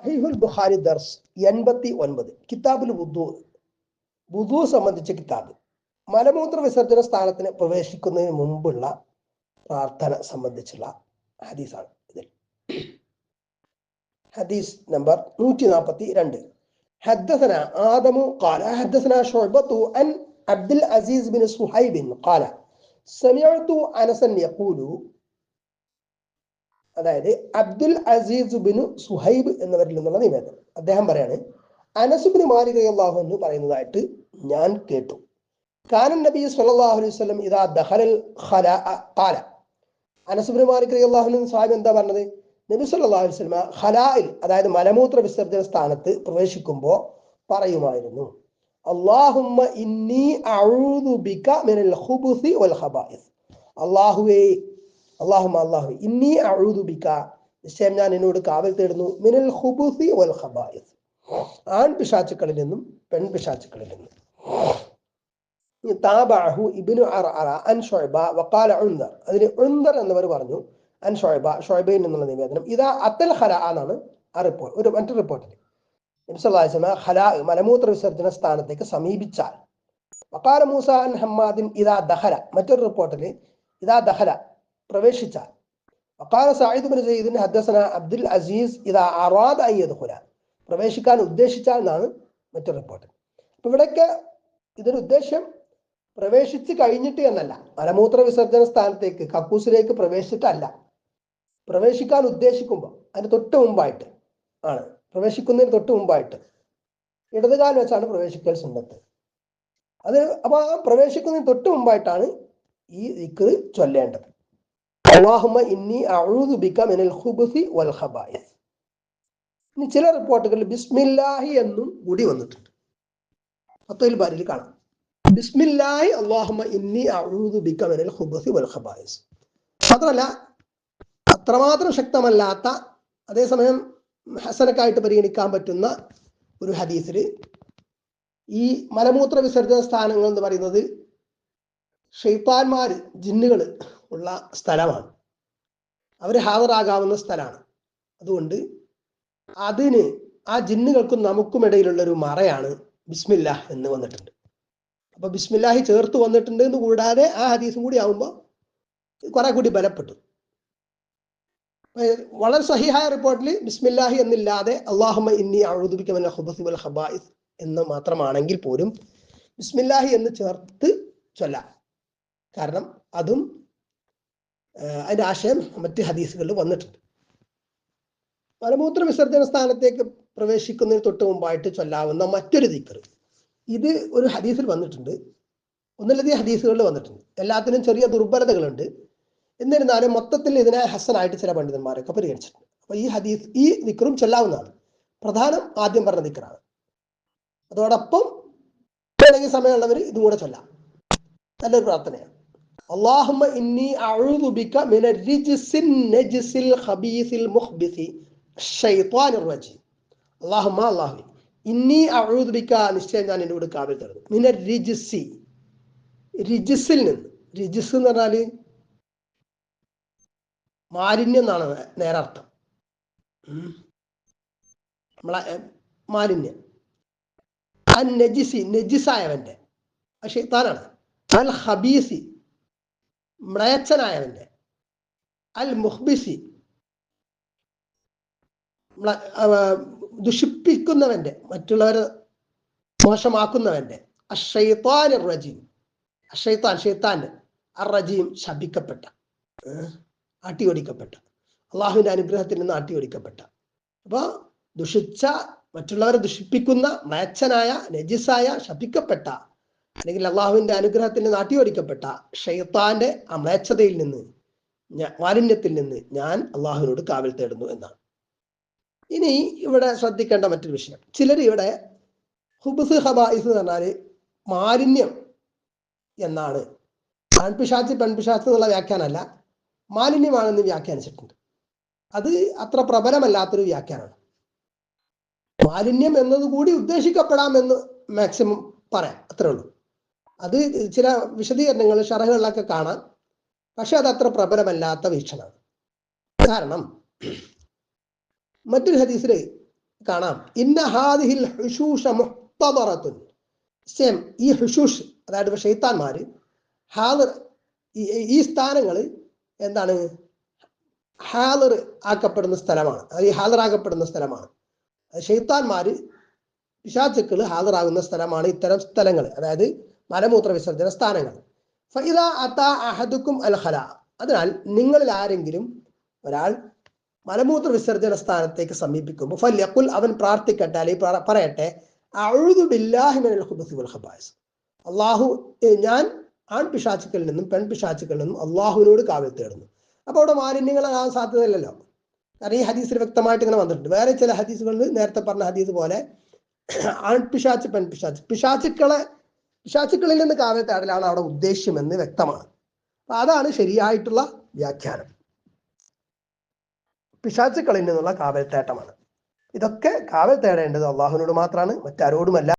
സഹീഹുൽ ബുഖാരി ദർസ് എൺപത്തി ഒൻപത് കിതാബുൽ വുദു വുദു സംബന്ധിച്ച കിതാബ് മലമൂത്ര വിസർജന സ്ഥാനത്തിന് പ്രവേശിക്കുന്നതിന് മുമ്പുള്ള പ്രാർത്ഥന സംബന്ധിച്ചുള്ള ഹദീസാണ് ഇതിൽ ഹദീസ് നമ്പർ നൂറ്റി നാൽപ്പത്തി രണ്ട് حدثنا آدم قال حدثنا شعبة عن عبد العزيز بن صهيب قال سمعت أنسا يقول അതായത് അബ്ദുൽ അസീസ് ബിനു സുഹൈബ് എന്നവരിൽ നിന്നുള്ള നിവേദനം. അദ്ദേഹം പറയാണ് അനസുബിന് മാലിക അള്ളാഹു എന്ന് പറയുന്നതായിട്ട് ഞാൻ കേട്ടു. കാനൻ നബി സല്ലല്ലാഹു അലൈഹി വസല്ലം ഇദാ ദഹലൽ ഖലാ അനസുബിന് മാലിക് അള്ളാഹു സാഹിബ് എന്താ പറഞ്ഞത്? നബി സല്ലല്ലാഹു അലൈഹി വസല്ലം ഖലായിൽ അതായത് മലമൂത്ര വിസർജന സ്ഥാനത്ത് പ്രവേശിക്കുമ്പോൾ പറയുമായിരുന്നു അള്ളാഹുമ്മ ഇന്നി അഊദു ബിക മിനൽ ഖുബുസി വൽ ഖബായിസ്. അള്ളാഹുവേ അള്ളാഹുമ്മ അള്ളാഹു ഇന്നി അഊദു ബിക. നിശ്ചയം ഞാൻ എന്നോട് കാവൽ തേടുന്നു. മിനൽ ഹുബുസി വൽ ഖബായിസ്. ആൺ പിശാച്ചുക്കളിൽ നിന്നും പെൺ പിശാച്ചുക്കളിൽ നിന്നും താബഅഹു ഇബ്നു അർഅറ അൻ ഷുഅബ വഖാല ഉൻദർ. അതിന് ഉൻദർ എന്നവർ പറഞ്ഞു അൻ ഷുഅബ ഷുഅബയിൽ നിന്നുള്ള നിവേദനം. ഇതാ അത്തൽ ഹല എന്നാണ് ആ റിപ്പോർട്ട് ഒരു മറ്റൊരു റിപ്പോർട്ടിൽ നബിസ്വല്ലാസ്മ ഹല മലമൂത്ര വിസർജന സ്ഥാനത്തേക്ക് സമീപിച്ചാൽ. വക്കാല മൂസ അൻ ഹമ്മാദിൻ ഇതാ ദഹല മറ്റൊരു റിപ്പോർട്ടിൽ ഇതാ ദഹല പ്രവേശിച്ചാൽ. വക്കാല സായിദ് ബിൻ സയ്യിദിന് ഹദ്സന അബ്ദുൽ അസീസ് ഇത് അറാദ അയ്യത് ഖുല പ്രവേശിക്കാൻ ഉദ്ദേശിച്ചാൽ എന്നാണ് മറ്റൊരു റിപ്പോർട്ട് അപ്പൊ ഇവിടെയൊക്കെ ഇതിന്റെ ഉദ്ദേശം പ്രവേശിച്ച് കഴിഞ്ഞിട്ട് എന്നല്ല. മലമൂത്ര വിസർജന സ്ഥാനത്തേക്ക് കക്കൂസിലേക്ക് പ്രവേശിച്ചിട്ടല്ല. പ്രവേശിക്കാൻ ഉദ്ദേശിക്കുമ്പോൾ അതിന് തൊട്ട് മുമ്പായിട്ട് ആണ്. പ്രവേശിക്കുന്നതിന് തൊട്ട് മുമ്പായിട്ട് ഇടതുകാലം വെച്ചാണ് പ്രവേശിക്കൽ സുന്നത്ത്. അത് അപ്പൊ ആ പ്രവേശിക്കുന്നതിന് തൊട്ട് മുമ്പായിട്ടാണ് ഈ ദിക്ർ ചൊല്ലേണ്ടത്. അള്ളാഹുമ്മ ഇന്നി അഊദു ബിക മിനൽ വൽ ഖബായിസ്. ഇനി ചില റിപ്പോർട്ടുകളിൽ ബിസ്മില്ലാഹി എന്നും കൂടി വന്നിട്ടുണ്ട്. ഫത്തുൽ ബാരിയിൽ കാണാം. ബിസ്മില്ലാഹി അള്ളാഹുമ ഇന്നി അഊദു ബിക മിനൽ വൽ ഖബായിസ്. മാത്രമല്ല അത്രമാത്രം ശക്തമല്ലാത്ത അതേസമയം ഹസനക്കായിട്ട് പരിഗണിക്കാൻ പറ്റുന്ന ഒരു ഹദീസിൽ ഈ മലമൂത്ര വിസർജന സ്ഥാനങ്ങൾ എന്ന് പറയുന്നത് ഷെയ്ത്താന്മാർ ജിന്നുകൾ ഉള്ള സ്ഥലമാണ്. അവർ ഹാജറാകാവുന്ന സ്ഥലമാണ് അതുകൊണ്ട് അതിന് ആ ജിന്നുകൾക്കും നമുക്കും ഇടയിലുള്ള ഒരു മറയാണ് ബിസ്മില്ലാ എന്ന് വന്നിട്ടുണ്ട്. അപ്പൊ ബിസ്മില്ലാഹി ചേർത്ത് വന്നിട്ടുണ്ട് എന്ന് കൂടാതെ ആ ഹദീസും കൂടി ആവുമ്പോൾ കുറെ കൂടി ബലപ്പെട്ടു. വളരെ സഹിഹായ റിപ്പോർട്ടിൽ ബിസ്മില്ലാഹി എന്നില്ലാതെ അള്ളാഹുമ ഇന്നി അഴുതുബിക്കമല്ല ഹുബസി ഹബായിസ് എന്ന് മാത്രമാണെങ്കിൽ പോലും ബിസ്മില്ലാഹി എന്ന് ചേർത്ത് ചൊല്ലാം. കാരണം അതും അതിന്റെ ആശയം മറ്റ് ഹദീസുകളിൽ വന്നിട്ടുണ്ട്. മലമൂത്ര വിസർജന സ്ഥാനത്തേക്ക് പ്രവേശിക്കുന്നതിന് തൊട്ട് മുമ്പായിട്ട് ചൊല്ലാവുന്ന മറ്റൊരു ദിക്കർ ഇത് ഒരു ഹദീസിൽ വന്നിട്ടുണ്ട്. ഒന്നിലധികം ഹദീസുകളിൽ വന്നിട്ടുണ്ട്. എല്ലാത്തിനും ചെറിയ ദുർബലതകളുണ്ട്. എന്നിരുന്നാലും മൊത്തത്തിൽ ഇതിനെ ഹസനായിട്ട് ചില പണ്ഡിതന്മാരൊക്കെ പരിഗണിച്ചിട്ടുണ്ട്. അപ്പൊ ഈ ഹദീസ് ഈ ദിക്കറും ചൊല്ലാവുന്നതാണ്. പ്രധാനം ആദ്യം പറഞ്ഞ ദിക്കറാണ് അതോടൊപ്പം വേണമെങ്കിൽ സമയമുള്ളവർ ഇതും കൂടെ ചൊല്ലാം. നല്ലൊരു പ്രാർത്ഥനയാണ്. അള്ളാഹുമ്മ ഇന്നി അഴുതുബിക്ക മിന റിജ്സിൻ നജ്സിൽ ഖബീസിൽ മുഖ്ബിസി ഷൈത്വാനിർ റജീം. അള്ളാഹുമ്മ അള്ളാഹു ഇന്നി അഴുതുബിക്ക നിശ്ചയം ഞാൻ എന്നോട് കാവൽ തരുന്നു. മിന റിജ്സി റിജ്സിൽ നിന്ന്. റിജിസ് എന്ന് പറഞ്ഞാൽ മാലിന്യം എന്നാണ് നേരർത്ഥം. നമ്മളെ മാലിന്യം. ആ നജിസി നജിസായവന്റെ ആ ഷെയ്ത്താനാണ് അൽ ഹബീസി മ്ലേച്ഛനായവന്റെ അൽ മുഹ്ബിസി ദുഷിപ്പിക്കുന്നവന്റെ മറ്റുള്ളവരെ മോശമാക്കുന്നവന്റെ അഷൈത്താൻ റജീം അഷൈത്താൻ ഷെയ്ത്താൻ അർ റജീം ശപിക്കപ്പെട്ട ആട്ടിയോടിക്കപ്പെട്ട. അള്ളാഹുവിന്റെ അനുഗ്രഹത്തിൽ നിന്ന് ആട്ടിയോടിക്കപ്പെട്ട. അപ്പൊ ദുഷിച്ച മറ്റുള്ളവരെ ദുഷിപ്പിക്കുന്ന മയച്ചനായ നജിസായ ശപിക്കപ്പെട്ട അല്ലെങ്കിൽ അള്ളാഹുവിന്റെ അനുഗ്രഹത്തിന് നാട്ടിയോടിക്കപ്പെട്ട ഷെയ്ത്താന്റെ അമ്ലേച്ഛതയിൽ നിന്ന് മാലിന്യത്തിൽ നിന്ന് ഞാൻ അള്ളാഹുവിനോട് കാവൽ തേടുന്നു എന്നാണ്. ഇനി ഇവിടെ ശ്രദ്ധിക്കേണ്ട മറ്റൊരു വിഷയം. ചിലർ ഇവിടെ ഹുബുസ് ഹബായിസ് എന്ന് പറഞ്ഞാൽ മാലിന്യം എന്നാണ്. ആൺപിശാച്ച് പെൺപിശാച്ച് എന്നുള്ള വ്യാഖ്യാനമല്ല മാലിന്യമാണെന്ന് വ്യാഖ്യാനിച്ചിട്ടുണ്ട്. അത് അത്ര പ്രബലമല്ലാത്തൊരു വ്യാഖ്യാനമാണ്. മാലിന്യം എന്നതുകൂടി ഉദ്ദേശിക്കപ്പെടാമെന്ന് മാക്സിമം പറയാം. അത്രേ ഉള്ളൂ. അത് ചില വിശദീകരണങ്ങൾ ഷറഹുകളിലൊക്കെ കാണാം. പക്ഷെ അത് അത്ര പ്രബലമല്ലാത്ത വീക്ഷണമാണ്. കാരണം മറ്റൊരു ഹദീസിൽ കാണാം. ഇന്ന ഹാദിഹിൽ ഹുഷൂഷ മുഹ്തദറത്തുൻ. സെയിം ഈ ഹുഷൂഷ് അതായത് ഷെയ്ത്താന്മാർ ഹാദർ ഈ സ്ഥാനങ്ങൾ എന്താണ്? ഹാദർ ആക്കപ്പെടുന്ന സ്ഥലമാണ്. അത് ഈ ഹാദറാക്കപ്പെടുന്ന സ്ഥലമാണ്. ഷെയ്ത്താന്മാർ പിശാചുക്കൾ ഹാദറാകുന്ന സ്ഥലമാണ് ഇത്തരം സ്ഥലങ്ങൾ അതായത് മലമൂത്ര വിസർജന സ്ഥാനങ്ങൾ ഫൈദ അത്ത അഹദുക്കും അൽ ഹല അതിനാൽ നിങ്ങളിൽ ആരെങ്കിലും ഒരാൾ മലമൂത്ര വിസർജന സ്ഥാനത്തേക്ക് സമീപിക്കുമ്പോൾ ഫല്യക്കുൽ അവൻ പ്രാർത്ഥിക്കട്ടെ അല്ലെങ്കിൽ പറ- പറയട്ടെ അള്ളാഹു ഞാൻ ആൺ പിശാചുക്കളിൽ നിന്നും പെൺ പിശാചുക്കളിൽ നിന്നും അള്ളാഹുവിനോട് കാവൽ തേടുന്നു. അപ്പോൾ അവിടെ മാലിന്യങ്ങളാകാൻ സാധ്യതയില്ലല്ലോ. കാരണം ഈ ഹദീസിൽ വ്യക്തമായിട്ട് ഇങ്ങനെ വന്നിട്ടുണ്ട്. വേറെ ചില ഹദീസുകളിൽ നേരത്തെ പറഞ്ഞ ഹദീസ് പോലെ ആൺ പിശാച്ച് പെൺ പിശാച്ച് പിശാചുക്കളെ പിശാചുക്കളിൽ നിന്ന് കാവൽ തേടലാണ് അവിടെ ഉദ്ദേശ്യമെന്ന് വ്യക്തമാണ്. അതാണ് ശരിയായിട്ടുള്ള വ്യാഖ്യാനം. പിശാചുക്കളിൽ നിന്നുള്ള കാവൽ തേട്ടമാണ് ഇതൊക്കെ കാവൽ തേടേണ്ടത് അള്ളാഹുവിനോട് മാത്രമാണ് മറ്റാരോടുമല്ല.